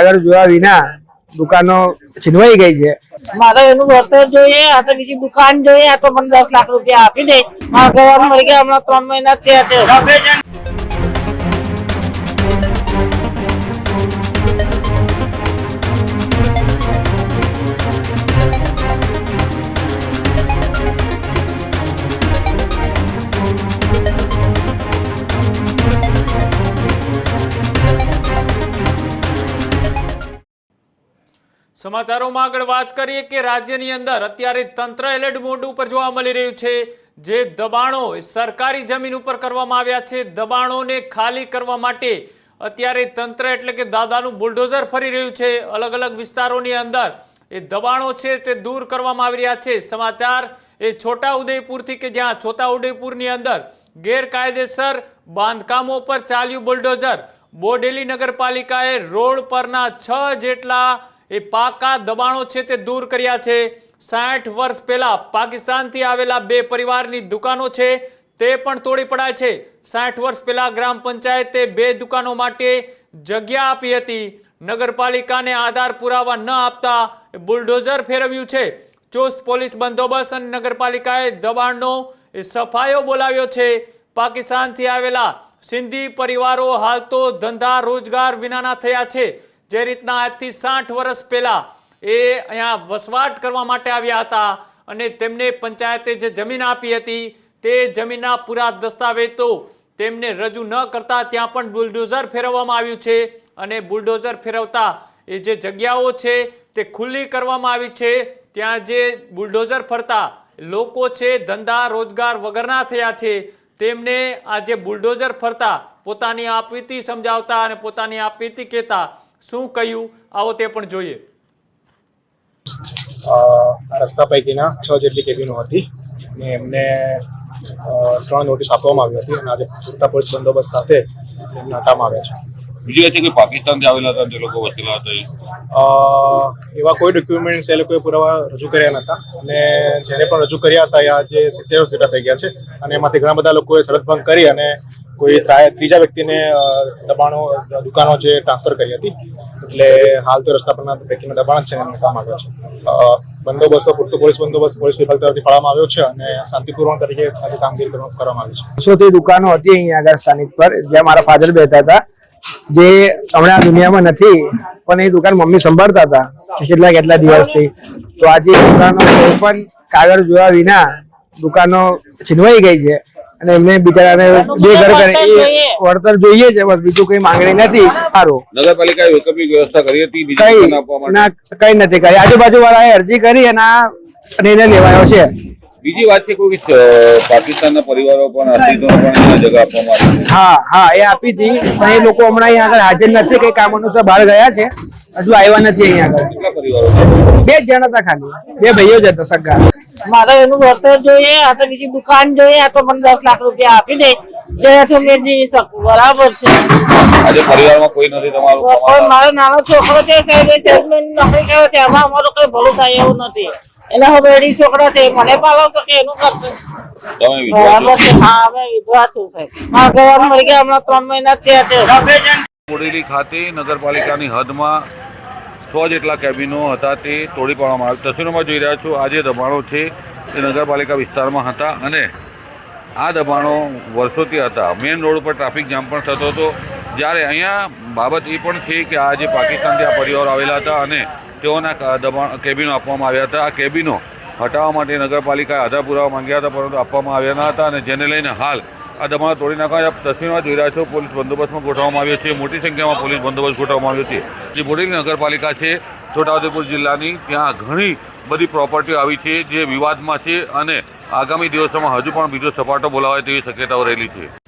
કાગળ જોયા વિના દુકાનો છીનવાઈ ગઈ છે. મારે એનું વળતર જોઈએ, આ તો બીજી દુકાન જોઈએ, આ તો મને દસ લાખ રૂપિયા આપી દે. મારા ભગવાન મરી ગયા, હમણાં ત્રણ મહિના થયા છે. સમાચારોમાં આગળ વાત કરીએ કે રાજ્યની અંદર અત્યારે તંત્ર એલર્ટ મોડ ઉપર જોવા મળી રહ્યું છે. જે દબાણો સરકારી જમીન ઉપર કરવામાં આવ્યા છે. દબાણોને ખાલી કરવા માટે અત્યારે તંત્ર એટલે કે દાદાનું બુલડોઝર ફરી રહ્યું છે. અલગ અલગ વિસ્તારોની અંદર એ દબાણો છે તે દૂર કરવામાં આવી રહ્યા છે. સમાચાર એ છોટા ઉદયપુરથી કે જ્યાં છોટા ઉદયપુરની અંદર ગેરકાયદેસર બાંધકામો પર ચાલ્યું બુલડોઝર. બોડેલી નગરપાલિકાએ રોડ પરના છ જેટલા એ પાકા દબાણો છે તે દૂર કર્યા છે. સાઠ વર્ષ પહેલા પાકિસ્તાનથી આવેલા બે પરિવારની દુકાનો છે તે પણ તોડી પડાય છે. સાઠ વર્ષ પહેલા ગ્રામ પંચાયતે બે દુકાનો માટે જગ્યા આપી હતી. નગરપાલિકાને આધાર પુરાવા ન આપતા બુલડોઝર ફેરવ્યું છે. ચુસ્ત પોલીસ બંદોબસ્ત અને નગરપાલિકાએ દબાણનો સફાયો બોલાવ્યો છે. પાકિસ્તાનથી આવેલા સિંધી પરિવારો હાલ તો ધંધા રોજગાર વિનાના થયા છે. જે રીતના આજથી સાઠ વર્ષ પહેલાં એ અહીંયા વસવાટ કરવા માટે આવ્યા હતા અને તેમને પંચાયતે જે જમીન આપી હતી, તે જમીનના પૂરા દસ્તાવેજો તેમને રજૂ ન કરતા ત્યાં પણ બુલડોઝર ફેરવવામાં આવ્યું છે અને બુલડોઝર ફેરવતા એ જે જગ્યાઓ છે તે ખુલ્લી કરવામાં આવી છે. ત્યાં જે બુલડોઝર ફરતા લોકો છે, ધંધા રોજગાર વગરના થયા છે. તેમને આ જે બુલડોઝર ફરતા પોતાની આપવીતી સમજાવતા અને પોતાની આપવીતી કહેતા શું કહ્યું? આવો તે પણ જોઈએ. રસ્તા પૈકીના છ જેટલી કેબિનો હતી અને એમને અ, ત્રણ નોટિસ આપવામાં આવી હતી અને આજે પૂરતા પોલીસ બંદોબસ્ત સાથે એમને હટાવવામાં આવ્યા છે. બીજું છે કે પાકિસ્તાનથી આવેલા હતા જે લોકો વસેલા હતા અ, એવા કોઈ ડોક્યુમેન્ટ્સ એ લોકોએ પુરાવા રજૂ કર્યા નહોતા અને જેને પણ રજૂ કર્યા હતા એ આજે સિત્તેર સીટા થઈ ગયા છે અને એમાંથી ઘણા બધા લોકોએ શરત ભંગ કરી અને કોઈ ત્રીજા વ્યક્તિને દબાણો, દુકાનો જે ટ્રાન્સફર કરી હતી, એટલે હાલ તો રસ્તા પરના પૈકીના દબાણ જ છે એને કામ છે. બંદોબસ્ત, પૂરતો પોલીસ બંદોબસ્ત પોલીસ વિભાગ તરફથી ફાળવામાં આવ્યો છે અને શાંતિપૂર્વક તરીકે આજે કામગીરી કરવા- કરવામાં આવી છે. વર્ષોથી દુકાનો હતી અહીંયા આગળ સ્થાનિક પર, જ્યાં મારા ફાધર બેઠા હતા, જે હમણાં દુનિયામાં નથી, પણ એ દુકાન મમ્મી સંભાળતા હતા, કેટલા કેટલા દિવસથી. તો આજે દુકાનો કોઈ પણ કાગળ જોયા વિના દુકાનો છીનવાઈ ગઈ છે. અને એમને બિચારાને બે ઘર કરે એ વળતર જોઈએ છે બસ બીજું કઈ માંગણી નથી. સારું. નગરપાલિકાએ વૈકલ્પિક વ્યવસ્થા કરી હતી બીજી ના કઈ નથી કરી. આજુબાજુ વાળાએ અરજી કરી અને આ નિર્ણય લેવાયો છે. બીજી વાત છે કોઈ પાકિસ્તાનના પરિવારો પણ અસ્તિત્વ પણ અહીંયા જગા આપવામાં હા હા એ આપી હતી. પણ એ લોકો હમણાં અહીંયા આગળ હાજર નથી કઈ કામ અનુસાર બહાર ગયા છે. હજુ આવ્યા નથી અહીંયા આગળ. કેટલા પરિવારો છે? બે જ જણ હતા ખાલી. બે ભાઈઓ જ હતા સગા મારે એનું વળતર જોઈએ આ તો બીજી દુકાન જોઈએ આ તો મને દસ લાખ રૂપિયા આપી દે. જેનાથી હું મેં જીવી શકું. બરાબર છે. આજે પરિવારમાં કોઈ નથી તમારું? મારો નાનો છોકરો છે સાહેબ સેલ્સમેન નોકરી કરે છે. આમાં અમારું કઈ ભલું થાય એવું નથી. એટલે હવે છોકરા છે મને પાલવ કે એનું? બરાબર છે. હા અમે વિધવા છું સાહેબ. મારા ઘરવાળા મરી ગયા હમણાં ત્રણ મહિના થયા છે. ખાતે નગરપાલિકાની હદમાં છ જેટલા કેબિનો હતા તે તોડી પાડવામાં આવ્યા તસવીરોમાં જોઈ રહ્યા છો, આ જે દબાણો છે તે નગરપાલિકા વિસ્તારમાં હતા અને આ દબાણો વર્ષોથી હતા. મેઇન રોડ ઉપર ટ્રાફિક જામ પણ થતો હતો. જ્યારે અહીંયા બાબત એ પણ છે કે આ જે પાકિસ્તાનથી આ પરિવારો આવેલા હતા અને તેઓના દબાણ કેબિનો આપવામાં આવ્યા હતા. આ કેબિનો હટાવવા માટે નગરપાલિકાએ આધાર પુરાવા માંગ્યા હતા, પરંતુ આપવામાં આવ્યા ન હતા અને જેને લઈને હાલ આ દબાણો તોડી નાખવા તસવીરમાં જોઈ રહ્યા છો, પોલીસ બંદોબસ્તમાં ગોઠવવામાં આવ્યો છે. મોટી સંખ્યામાં પોલીસ બંદોબસ્ત ગોઠવવામાં આવ્યો છે. જે બોડેલી નગરપાલિકા છે, છોટાઉદેપુર જિલ્લાની, ત્યાં ઘણી બધી પ્રોપર્ટીઓ આવી છે જે વિવાદમાં છે અને આગામી દિવસોમાં હજુ પણ બીજો સપાટો બોલાવાય તેવી શક્યતાઓ રહેલી છે.